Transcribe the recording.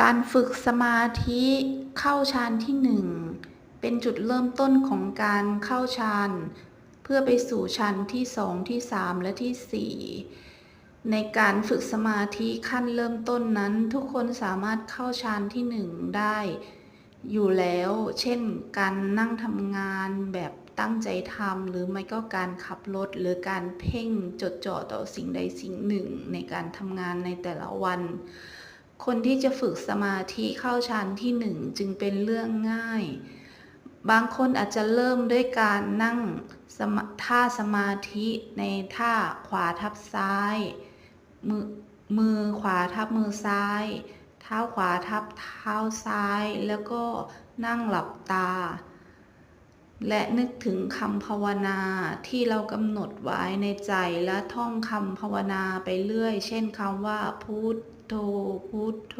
การฝึกสมาธิเข้าฌานที่หนึ่งเป็นจุดเริ่มต้นของการเข้าฌานเพื่อไปสู่ฌานที่สองที่สามและที่สี่ในการฝึกสมาธิขั้นเริ่มต้นนั้น ทุกคนสามารถเข้าฌานที่หนึ่งได้ อยู่แล้ว เช่น การนั่งทำงานแบบตั้งใจทำหรือไม่ก็การขับรถ หรือการเพ่งจดจ่อต่อสิ่งใดสิ่งหนึ่งในการทำงานในแต่ละวัน คนที่จะฝึกสมาธิเข้าฌานที่หนึ่งจึงเป็นเรื่องง่าย บางคนอาจจะเริ่มด้วยการนั่งท่าสมาธิในท่าขวาทับซ้าย มือมือขวาทับมือซ้าย เท้าขวาทับเท้าซ้าย แล้วก็นั่งหลับตา และนึกถึงคำภาวนาที่เรากำหนดไว้ในใจและท่องคำภาวนาไปเรื่อย เช่นคำว่าพุทโธพุทโธ